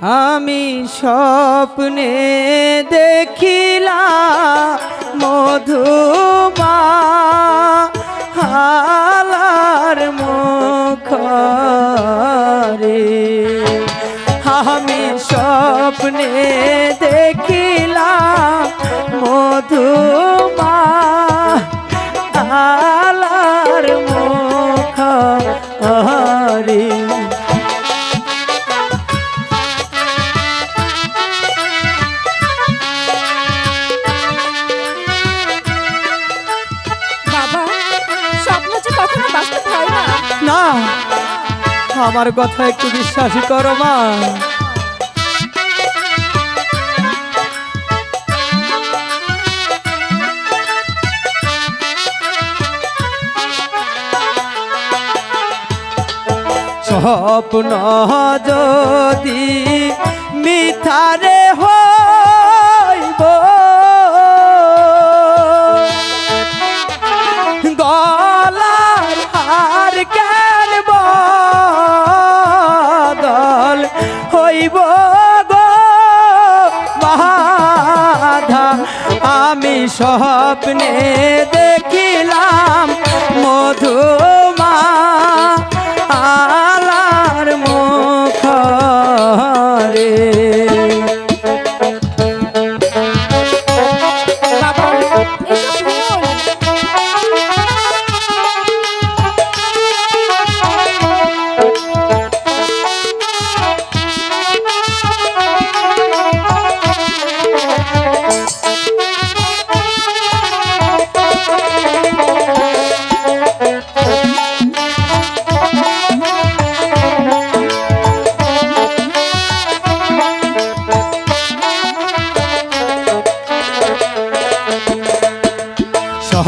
আমি স্বপ্নে দেখিলা মধুমা হালার মুখরে। আমি স্বপ্নে দেখিলা মধুমা হালার মুখরে। না। আমার কথা একটু বিশ্বাস করো মা। স্বপ্ন যদি মিথারে হইব বদল হইব গো মাধা আমি স্বপ্নে দেখিলাম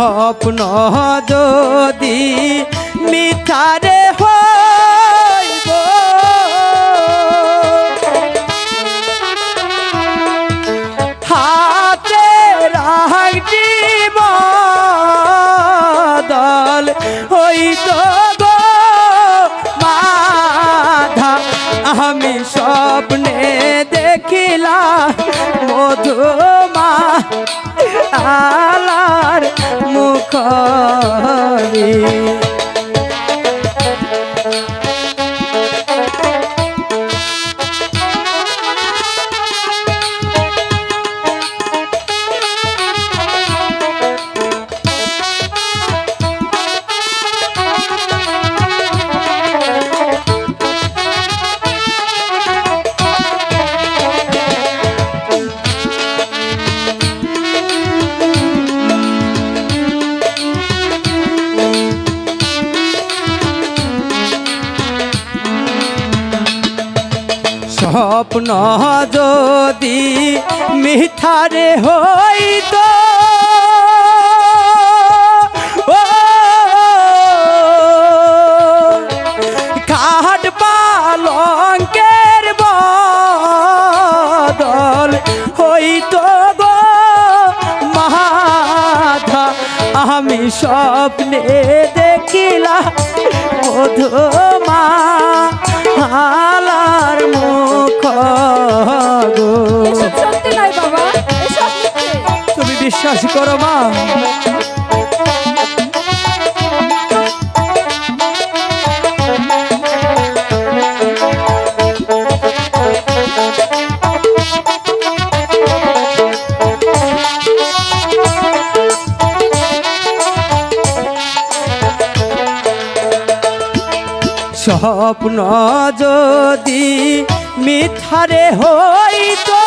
স্বপ্ন যদি মিথারে হাতে রাখটি বদল হইত আমি স্বপ্নে দেখিলাম মুখরে স্বপ্ন যদি মিথারে হইত। কাঠ পালঙ্কের বদল হইত গো মাধা। আমি স্বপ্নে দেখিলাম মধুমা। হালার বিশ্বাস করো মা। স্বপ্ন যদি মিথারে হইতো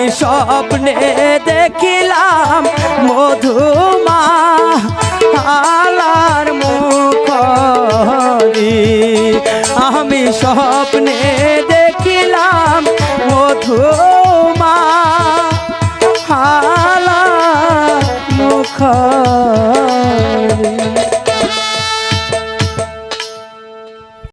আমি স্বপ্নে দেখিলাম মধুমা আলার মুখ আমি স্বপ্নে